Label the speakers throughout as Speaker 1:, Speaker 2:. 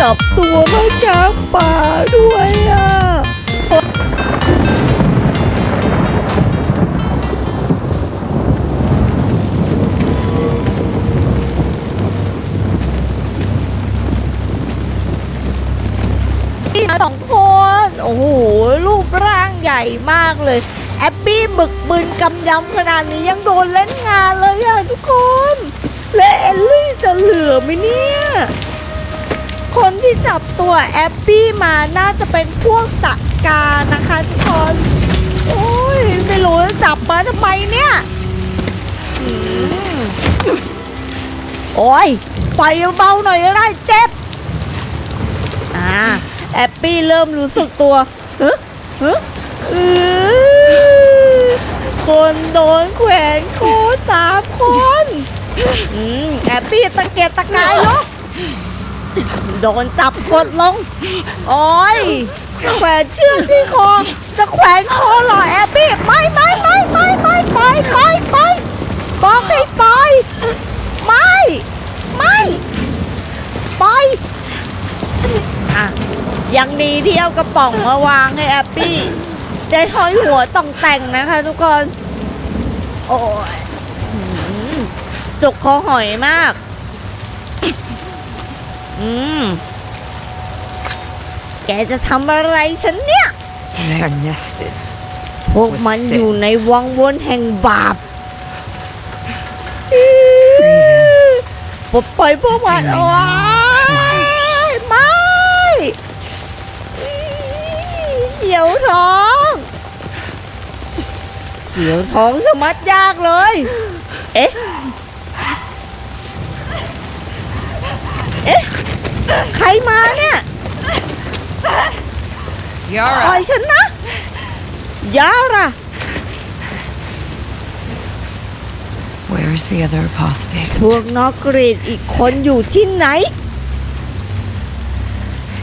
Speaker 1: จับตัวมาจากป่าด้วยอะพี่มาสองคน โอ้โห รูปร่างใหญ่มากเลย แอบบี้บึกบึนกำยำขนาดนี้ยังโดนเล่นงานเลยอะทุกคน และเอลลี่จะเหลือไหมเนี่ย คนที่จับตัวแอบบี้มาน่าจะเป็นพวกสักการนะคะทุกคนโอ้ยไม่รู้จับมาทำไมเนี่ยโอ้ยปล่อยเบาหน่อยก็ได้เจ็บอ่าแอปปี้เริ่มรู้สึกตัวเฮ้เฮ้อื้อคนโดนแขวนคอสามคนอืมแอปปี้ตะเกียกตะกายลุก โดนจับกดลง โอ้ยแขวนเชือกที่คอ จะแขวนคอเหรอแอปปี้ไม่ไม่ไม่ไม่ไม่ไปไปไปบอกให้ไปไม่ ไม่ไปอะยังดีที่เอากระป๋องมาวางให้แอปปี้ได้ห้อยหัวต้องแต่งนะคะ ทุกคน โอ้ยจุกคอหอยมาก อืม แกจะทำอะไรฉันเนี่ย
Speaker 2: They're nested.
Speaker 1: พวกมันอยู่ในวังวนแห่งบาปปลดปล่อยพวกมันโอ้ยไม่ เสียวท้อง เสียวท้องสมัดยากเลย เอ๊ะ เอ๊ะ ใครมาเนี่ยปล่อย
Speaker 2: Yara!
Speaker 1: ฉันนะ ยาระ
Speaker 2: Where's the other apostate?
Speaker 1: พวกนอกกรีดอีกคนอยู่ที่ไหน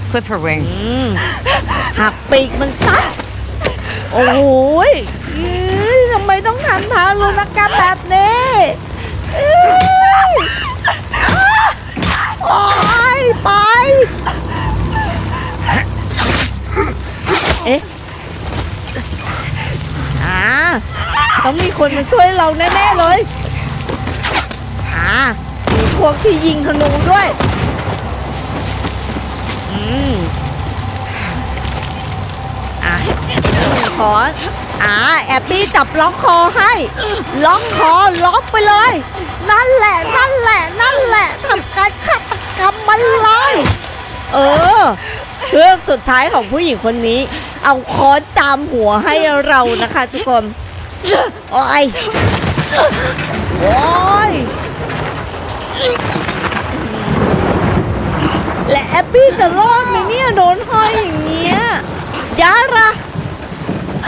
Speaker 2: Clip her wings.
Speaker 1: อืมหักปีกมันซะโอ้โหยเอ้ยทำไมต้องทำทารุณกรรมแบบนี้เอ้ย โอ้ยไป เอ๊ะ อ่า ต้องมีคนมาช่วยเราแน่ๆเลย อ่ามีพวกที่ยิงธนูด้วย อืม อะขอ อ่าแอบบี้จับล็อกคอให้ ล็อกคอล็อกไปเลย นั่นแหละนั่นแหละนั่นแหละทำการฆาตกรรมมันเลยเออเรื่องสุดท้ายของผู้หญิงคนนี้ เอาค้อนจามหัวให้เรานะคะ ทุกคนโอ้ยโอ้ยและแอปปี้จะรอดไหมเนี่ยโดนห้อยอย่างเงี้ยยาระ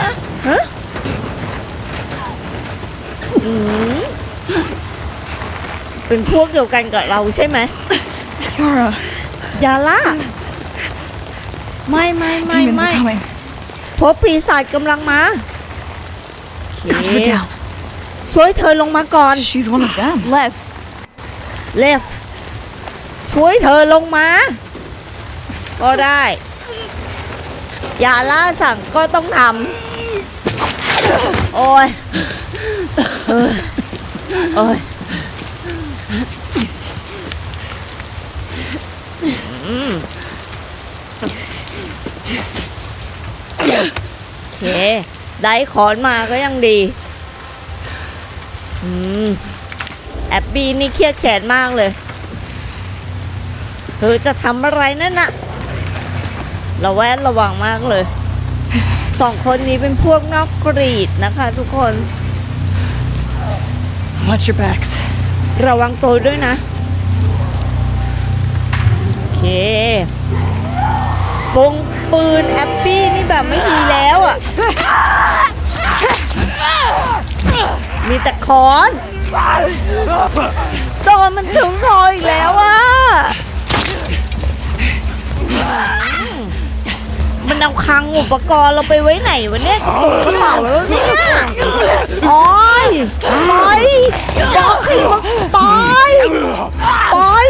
Speaker 1: ฮะอืม เป็นพวกเดียวกันกับเราใช่ไหม
Speaker 2: Yara!
Speaker 1: ยาล่าไม่ไม่ไม่
Speaker 2: Demons
Speaker 1: ไม่
Speaker 2: are coming.
Speaker 1: พบปีศาจกำลังมา
Speaker 2: Cut her down.
Speaker 1: ช่วยเธอลงมาก่อน
Speaker 2: She's one of them. Left.
Speaker 1: เลฟช่วยเธอลงมา ก็ได้อย่าล่าสั่งก็ต้องทำโอ้ยเอ้ย โอ้ยอืมโอเค ได้ขอนมาก็ยังดีอืมแอบบีนี่เครียดแขนมากเลย เธอจะทำอะไรนั่นน่ะระแวดระวังมากเลย สองคนนี้เป็นพวกนอกกรีดนะคะทุกคน
Speaker 2: Watch your backs.
Speaker 1: ระวังตัวด้วยนะ โอเคปงปืนแอปปี้นี่แบบไม่ดีแล้วอะ มีแต่คอนโดนมันถึงคออีกแล้วอะ พังอุปกรณ์เราไปไว้ไหนวะเนี่ยกระเล่าเนี่ยโอยปอยปอยปอยปอย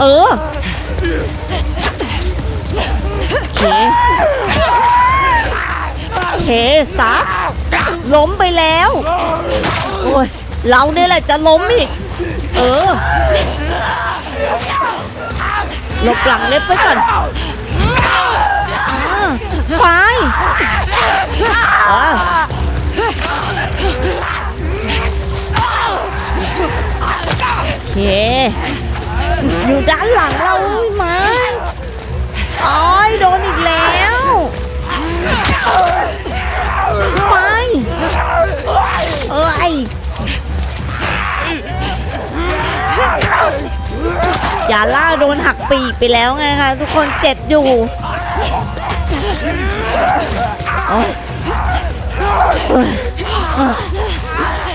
Speaker 1: เออเคเคซักล้มไปแล้ว โอ้ย เราเนี่ยแหละจะล้มอีก เออหลบหลังเล็บไปก่อนอ่าไปอ่าโอเคอยู่ด้านหลังเราไหมอ้อ ย่าล่าโดนหักปีกไปแล้วไงคะทุกคนเจ็บอยู่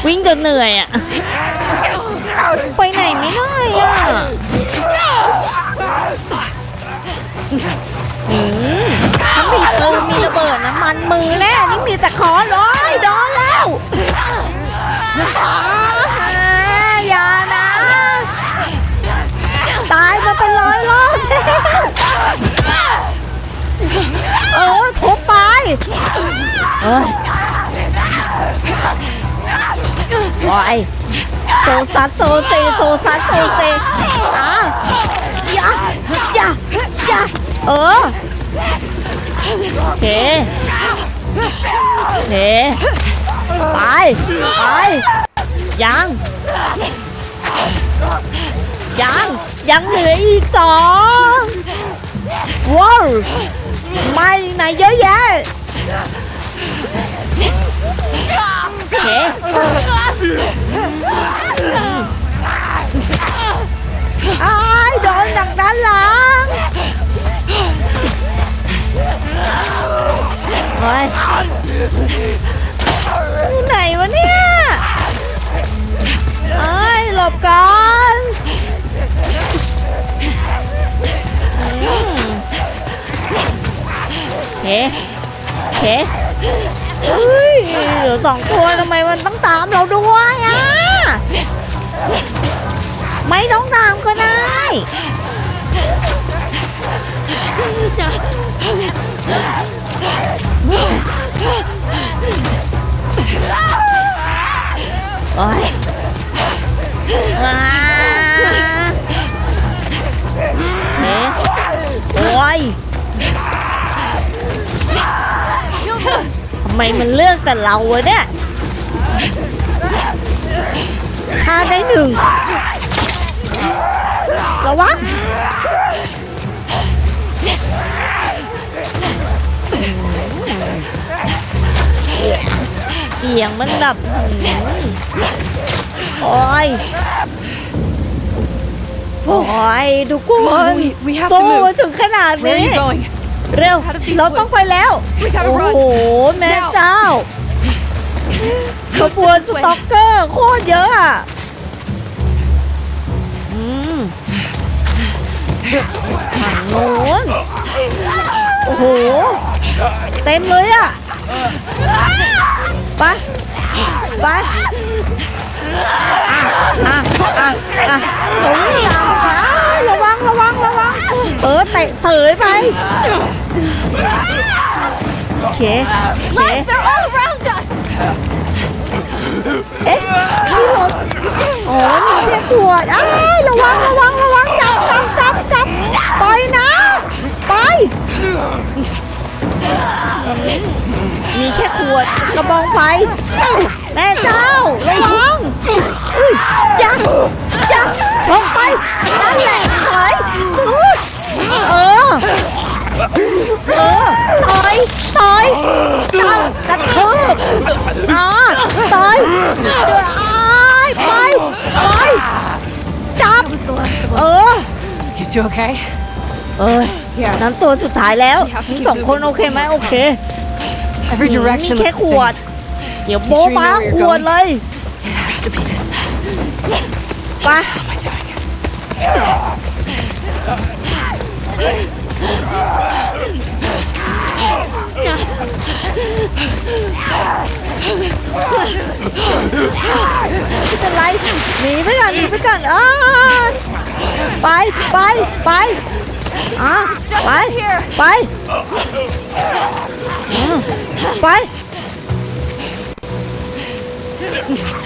Speaker 1: วิ่งจนเหนื่อยอะ ไปไหนไม่ได้อะมถ้ามีปืนมีระเบิดนะมันมือแน่นี่มีแต่คอร้อ เออทุบไปเอ้ยโอ้ยโซซัสโซเซโซซัสโซเซอะอย่าอย่าอย่าเออโอเคโอเคไปไปยังยังยังเหลืออีกสองว้าว ไม่ไหนเยอะแยะโอเคอ้า เคเคเฮ้ยเหลือสองตัวทำไมมันต้องตามเราด้วยอะไม่ต้องตามก็ได้โอ้ยว้าเอ๊ะโอ้ย ทำไมมันเลือกแต่เราวะเนี่ยฆ่าได้หนึ่งระวังเสียงมันแบบหืมโอ้ยโอ้ยทุกคน
Speaker 2: Come on, we- we have to
Speaker 1: สู้
Speaker 2: move.
Speaker 1: ถึงขนาด
Speaker 2: Where are
Speaker 1: นี้
Speaker 2: you going?
Speaker 1: เร็ว
Speaker 2: Out of these
Speaker 1: เราต้อง
Speaker 2: woods.
Speaker 1: ไปแล้ว
Speaker 2: We gotta
Speaker 1: โอ้
Speaker 2: run.
Speaker 1: โห แม่เจ้าข
Speaker 2: Goes
Speaker 1: บวน
Speaker 2: this
Speaker 1: ส
Speaker 2: way.
Speaker 1: ต็อกเกอร์โคตรเยอะอะอืมฝั่งโน้นโอ้โห เต็มเลยอะ ไป ไปอะอะอะอะตรงนี้อะระวัง ระวัง ระวัง เออเตะเสยไป โอเค โอเค
Speaker 2: They're all around us.
Speaker 1: เอ๊ะนี่รถโอ้ยมีแค่ขวดอ้ายระวังระวังระวังจับจับจับจับปล่อยนะ ไป มีแค่ขวดกระบองไฟ แม่เจ้า ระวังอุ้ยอย่าอย่าชกไปนั่นแหละถอยสุดเออ ต่อยต่อยจับจัะทืบอ่าต่อยไปไปไปจับ เออ
Speaker 2: You two okay?
Speaker 1: เอ้ยนั้นตัวสุดท้ายแล้วทั้งสองคนโอเคไหมโอเค
Speaker 2: Every direction
Speaker 1: แค่ขวดเดี๋ยวโบ๊ะาขวดเลยไป
Speaker 2: How am
Speaker 1: เป็นไรหนีไปก่อนหนีไปก่อนอ้าไปไปไปไปอะ
Speaker 2: Just
Speaker 1: ไป
Speaker 2: up here.
Speaker 1: ไปอืมไป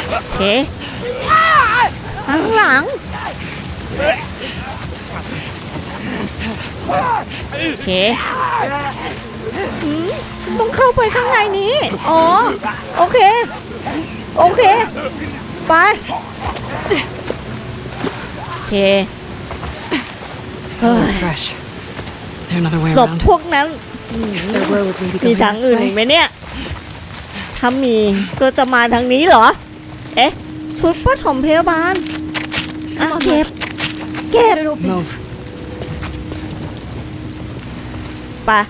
Speaker 1: โอเคข้างหลัง โอเคอืมต้องเข้าไปข้างในนี้ อ๋อ โอเค โอเค ไป โอเคเฮ้ย
Speaker 3: Fresh. There another way
Speaker 1: ศพ
Speaker 3: around?
Speaker 1: พวกนั้น
Speaker 3: There road maybe
Speaker 1: มี
Speaker 3: going
Speaker 1: ทาง
Speaker 3: this
Speaker 1: อื่นอี
Speaker 3: way.
Speaker 1: กไหมเนี่ย ถ้ามีก็จะมาทางนี้เหรอ เอ๊ะ ชุดปฐมพยาบาลอะเก็บ เก็บ
Speaker 3: Move.
Speaker 1: ไปะ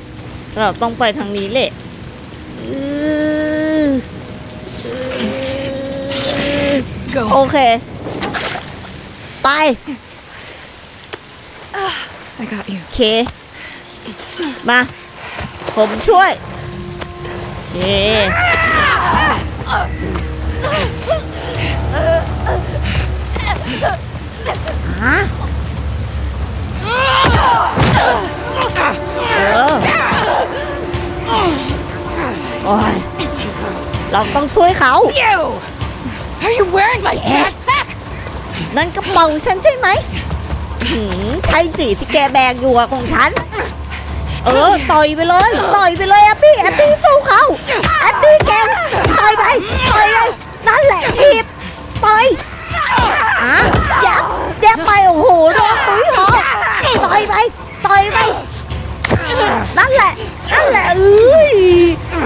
Speaker 1: เราต้องไปทางนี้แหละอือ
Speaker 3: Go.
Speaker 1: โอเค ไป
Speaker 3: I got you.
Speaker 1: โอเค มา ผมช่วยโอเคฮะ เออโอ้ยเราต้องช่วยเขา
Speaker 2: You! Are you wearing my backpack?
Speaker 1: นั่นกระเป๋าฉันใช่ไหมหืมใช่สิที่แกแบกอยู่อะของฉัน เออต่อยไปเลยต่อยไปเลยแอปปี้แอปปี้สู้เขาแอปปี้แกต่อยไปต่อยเลยนั่นแหละทีบต่อยอะยับยับไปโอ้โหโดนตุ้ยหอต่อยไปต่อยไป นั่นแหละ นั่นแหละเอ้ย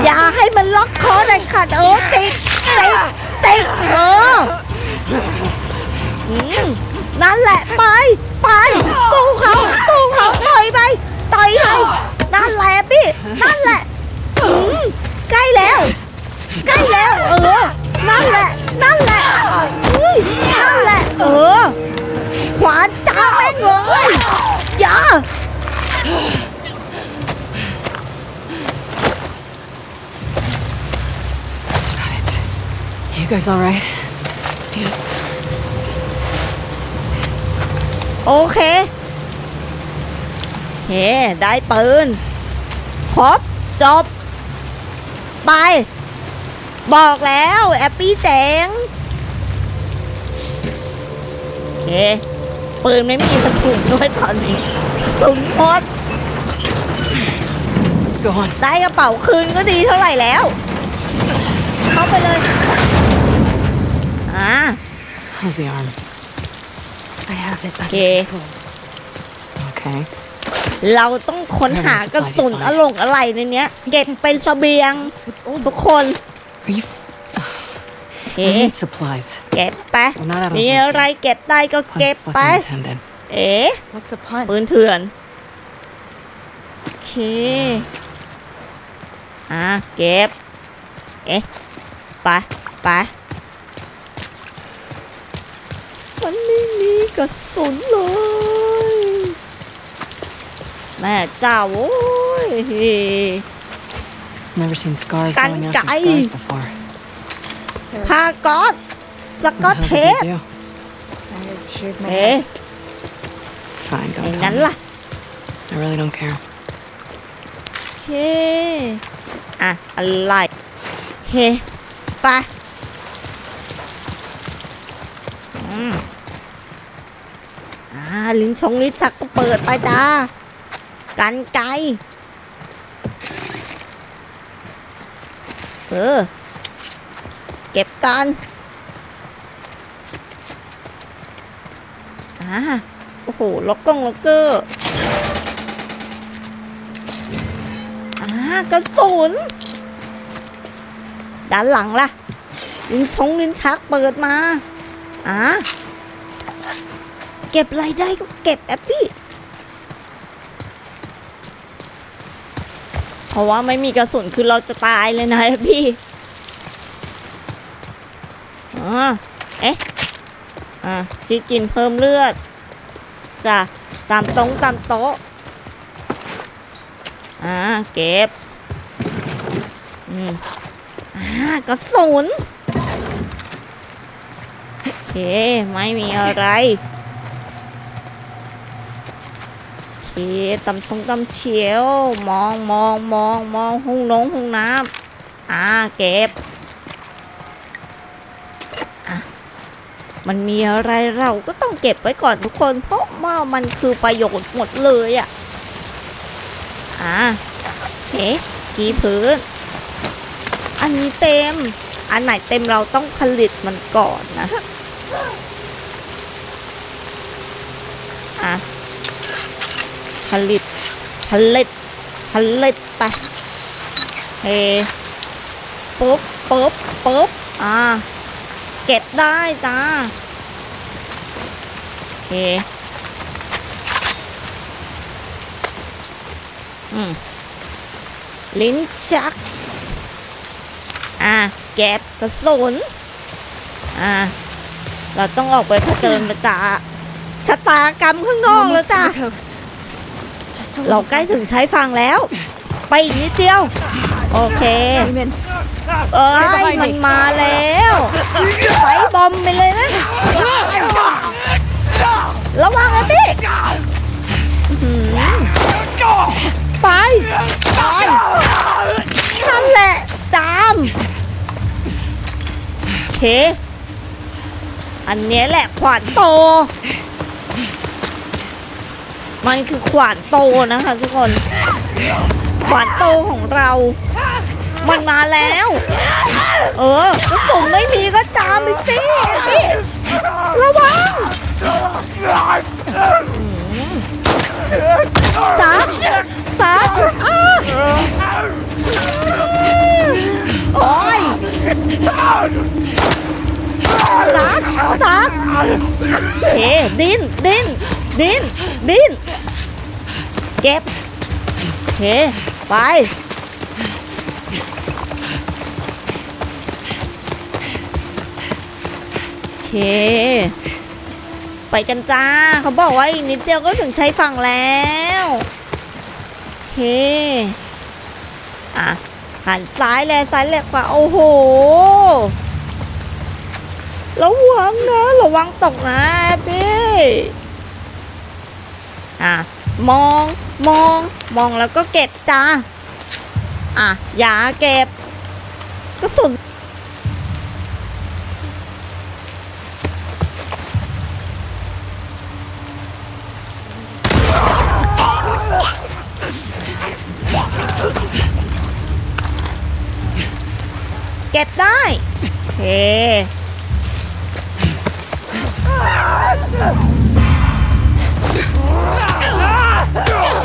Speaker 1: อย่าให้มันล็อกคอเด็ดขาดเออติดติดติดเอออืมนั่นแหละไปไปสู้เขาสู้เขาต่อยไปต่อยไปนั่นแหละพี่นั่นแหละอืมใกล้แล้วใกล้แล้ว เออ นั่นแหละ นั่นแหละนั่นแหละ เออ ขวานจ้าแม่งเลยจ้า
Speaker 3: guys all right? Yes.
Speaker 1: โอเคโอเคได้ปืน ครบ จบ ไป บอกแล้ว แอปปี้เจ๋งโอเค ปืนไม่มีกระสุนด้วยตอนนี้กระสุนหมด
Speaker 3: Go on.
Speaker 1: ได้กระเป๋าคืนก็ดีเท่าไหร่แล้ว เข้าไปเลยอ่า
Speaker 3: How's the arm?
Speaker 2: I have it
Speaker 1: โอ
Speaker 2: under
Speaker 1: เค
Speaker 2: control.
Speaker 3: Okay.
Speaker 1: เราต้องค้นหากระสุนอลงอะไรในเนี้ย เก็บเป็นเสบียง
Speaker 2: What's old?
Speaker 1: ทุกคน
Speaker 3: Are you?
Speaker 1: โอเค
Speaker 3: I need supplies.
Speaker 1: เก็บไป
Speaker 3: We're not out of
Speaker 1: มี
Speaker 3: goods
Speaker 1: อะไร
Speaker 3: yet.
Speaker 1: เก็บได้ก็
Speaker 3: Pun
Speaker 1: เก็บไป
Speaker 3: fucking intended.
Speaker 1: เอ๋
Speaker 2: What's a pun?
Speaker 1: ปืนเถื่อน โอเค อะ เก็บ เอ๊ะ ไป ไป มันไม่มีกระสุนเลย แม่เจ้าโอ้ย
Speaker 3: Never seen scars
Speaker 1: Cắn
Speaker 3: going after
Speaker 1: cãi.
Speaker 3: scars before.
Speaker 1: ผ้าก๊อตส
Speaker 3: What
Speaker 1: ก๊อต
Speaker 3: the
Speaker 1: เท
Speaker 3: hell
Speaker 1: ป
Speaker 3: did you do?
Speaker 2: I shaved my
Speaker 1: เอ๊ะ
Speaker 2: head.
Speaker 3: Fine,
Speaker 1: อ
Speaker 3: don't
Speaker 1: ย่าง
Speaker 3: tell
Speaker 1: นั้น
Speaker 3: me.
Speaker 1: ล่ะ
Speaker 3: I really don't care.
Speaker 1: โอเค อะ อะไรโอเค ไป อืมอ่า ลิ้นชงลิ้นชักก็เปิดไปจ้ากันไกลเออ เก็บกันอ่าโอ้โห ล็อกกล้องล็อกเกอร์อ่ากระสุน ด้านหลังล่ะ ลิ้นชงลิ้นชักเปิดมาอ่า เก็บอะไรได้ก็เก็บแอปปี้เพราะว่าไม่มีกระสุนคือเราจะตายเลยนะแอปปี้อ่าเอ๊ะอ่าชีกินเพิ่มเลือดจ้ะตามตรงตามโต๊ะอ่าเก็บอืมอ่ากระสุนโอเค ไม่มีอะไร เอ๊ะตำชงตำเฉียว มองมองมองมองห้องน้องห้องน้ำอ่าเก็บอะมันมีอะไรเราก็ต้องเก็บไว้ก่อนทุกคน เพราะว่ามันคือประโยชน์หมดเลยอะ อ่าเอ๊ะกีพื้น อันนี้เต็ม อันไหนเต็มเราต้องผลิตมันก่อนนะ อะ ผ ลิต ผลิต ผลิตไปเฮปุ๊บปุ๊บปุ๊บอ่า เก็บได้จ้าเคอืม ลิ้นชัก อะเก็บกระสุน อะเราต้องออกไปเผชิญประจาชะตากรรมข้างนอกแล้วจ้ะ
Speaker 2: to the coast. Just a
Speaker 1: เราใกล้ถึงใช้ฟังแล้ว ไปอีกนิดเดียว โอเคเอ้ยมันมาแล้วไฟบอมไปเลยนะระวังนะพี่ไปไปนั่นแหละจามโอเค อันนี้แหละขวานโต มันคือขวานโตนะคะ ทุกคน ขวานโตของเรา มันมาแล้ว เออกระสุนไม่มีก็จามไปสิระวังซักซักอ้าโอ้ยซักซักเฮ้ดิ้นดิ้นดิ้นดิ้น เก็บเฮ้ไป เค ไปกันจ้า เขาบอกว่าอีกนิดเดียวก็ถึงใช้ฝั่งแล้วเค อะ หันซ้ายแลซ้ายแลขวาโอ้โห ระวังนะ ระวังตกนะพี่ อะมองมองมองแล้วก็เก็บจ้าอะอย่าเก็บกระสุนเก็บได้โอเค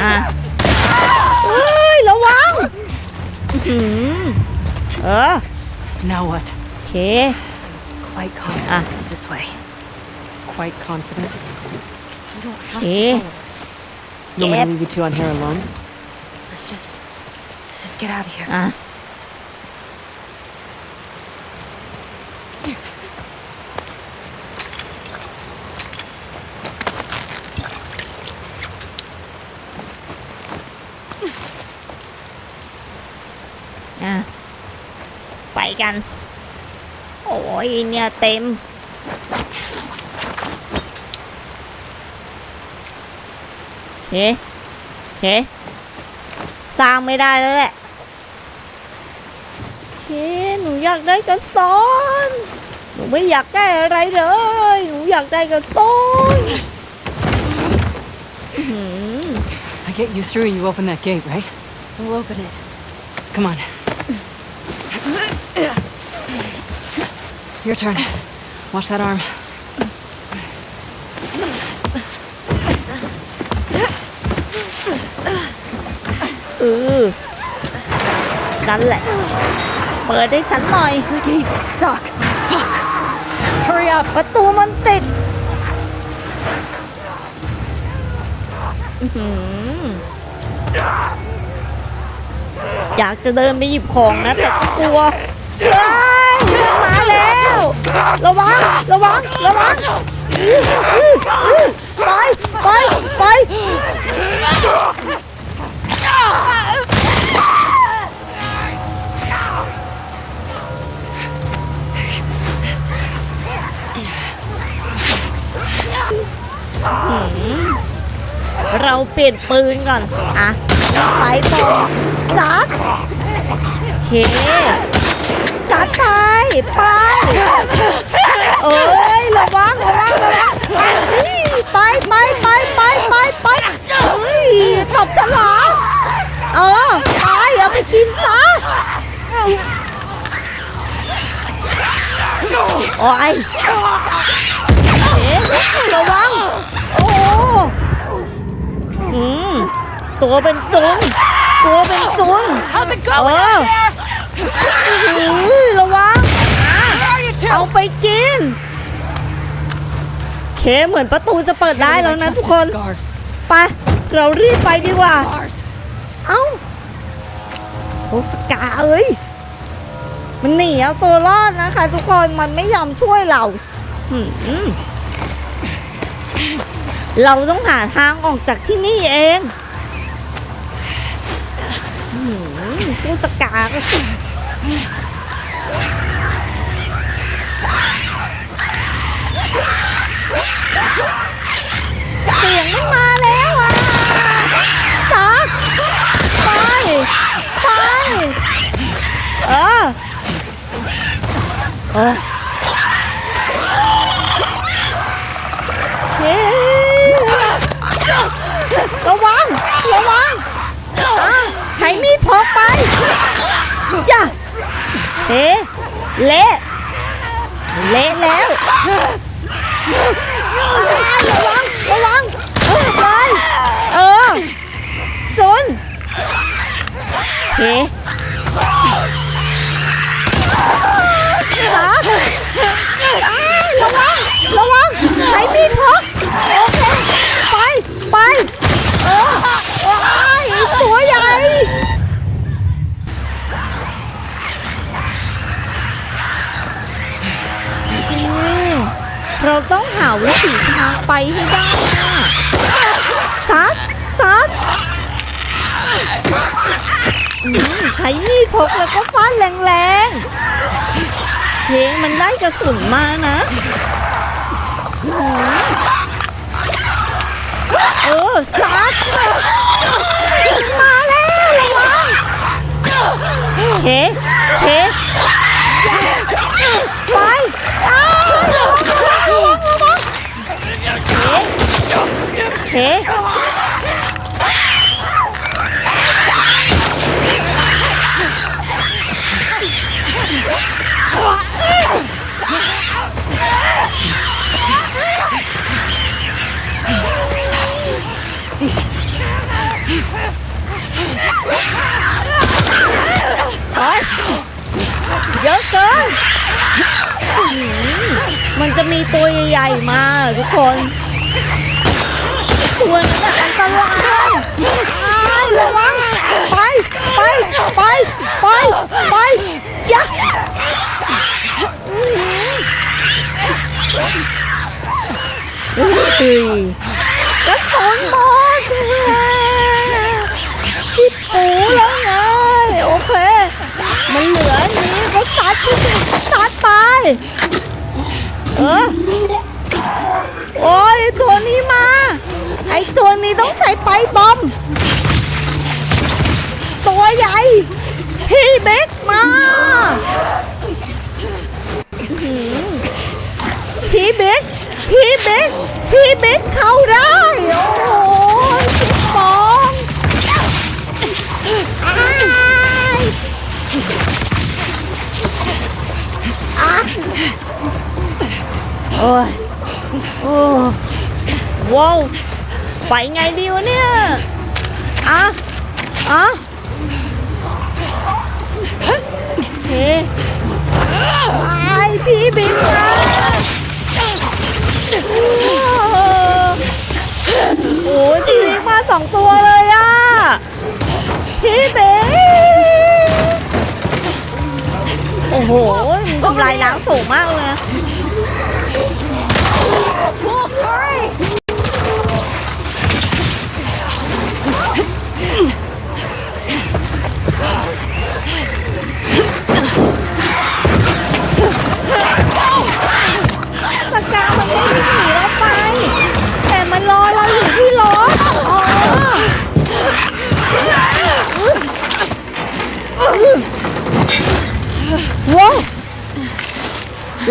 Speaker 1: อ่ะเฮ้ย ระวังอื้อหือเออ
Speaker 3: Now what?
Speaker 1: โอเค
Speaker 3: Quite confident
Speaker 1: Ah.
Speaker 3: it's this way. Quite confident. You don't have
Speaker 1: Eh.
Speaker 3: to follow us. You want me
Speaker 1: Yep.
Speaker 3: to leave you two on here alone?
Speaker 2: Let's just, let's just get out of here.
Speaker 1: อ่ะ อ่ะ กัน โอ้ยเนี่ยเต็มโอเคโอเคสร้างไม่ได้แล้วแหละโอเคหนูอยากได้กระสอนหนูไม่อยากได้อะไรเลย หนูอยากได้กระสอนอื้อหือ
Speaker 3: I get you through, you open that gate, right?
Speaker 2: We'll open it.
Speaker 3: Come on. Your turn. Watch that arm.
Speaker 1: เออนั่นแหละ เปิดให้ฉันหน่อย
Speaker 2: Doc.
Speaker 3: Hurry up!
Speaker 1: ประตูมันติดอื้อหืออยากจะเดินไปหยิบของนะ แต่ก็กลัวเฮ้ย มันมาแล้ว ระวัง ระวัง ระวัง ไป ไป ไป เราเปลี่ยนปืนก่อน อะ ไปต่อซัดโอเค ซัดไปไปเอ้ยระวังระวังระวังนี่ไปไปไปไปไปไปเฮ้ยตบฉลามเออไปเอาไปกินซะโอ้ยเอ๊ะระวัง โอ้อืมตัวเป็นจุนตัวเป็นจุน
Speaker 3: How's it
Speaker 1: เอ
Speaker 3: going
Speaker 1: อ
Speaker 3: out there?
Speaker 1: อื้อระวัง เอาไปกิน เคเหมือนประตูจะเปิดได้แล้วนะทุกคน
Speaker 3: Scarves.
Speaker 1: ไป เรารีบไปดีกว่า
Speaker 3: Scars.
Speaker 1: เอ้าโอสกาเอ้ย มันหนีเอาตัวรอดนะคะ ทุกคนมันไม่ยอมช่วยเราหืมเราต้องหาทางออกจากที่นี่เองหืมผู้สกาก็สิ เสียงมันมาแล้วอะซักไปไปเออเออเฮ้ระวังระวัง เฮ้เละเละแล้วระวังระวังเออไปเออจนเฮ้ครับอ้ายระวังระวังใช้มีดพกโอเคไปไปเออ เราต้องหาวิถีทางไปให้ได้นะซัดซัดใช้มีดพกแล้วก็ฟาดแรงๆ เพลงมันได้กระสุนมานะ เออซัดมาแล้วระวังเฮ้เฮ้ไปอ้าวระวังระวังระวัง เฮ้เฮ้ไปเยอะเกินอื้อหือมันจะมีตัวใหญ่ๆมาทุกคน ตัวนั้นอันตรายระวังไปไปไปไปไปยักอุ้ยกระสุนหมดชิบปูแล้วไงโอเค มันเหลืออันนี้ก็ซัดซัดไปเออโอ้ยตัวนี้มา ไอตัวนี้ต้องใช้ไปบอม ตัวใหญ่พี่เบ็กมาพี่เบ็กพี่เบ็กพี่เบ็กเข้าได้ โอ้โหสิบสองอ้ยโอ้ยโอ้ว้าว ไปไงดีวะเนี่ย อะ อะเฮ้ไอพี่บินมาโอ้ยพี่บินมาสองตัวเลยอะ พี่เบนโอ้โหมันทำลายล้างสูงมากเลยนะ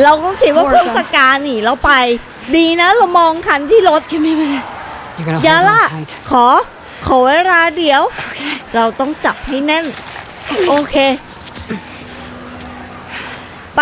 Speaker 1: เราก็คิดว่าเพื่อนสกาหนีเราไป ดีนะเรามองทันที่รถ
Speaker 3: Just give me a minute. You're gonna
Speaker 1: ยา
Speaker 3: hold
Speaker 1: ล่า
Speaker 3: on tight.
Speaker 1: ขอ ขอเวลาเดี๋ยว
Speaker 3: Okay.
Speaker 1: เราต้องจับให้แน่น โอเค ไป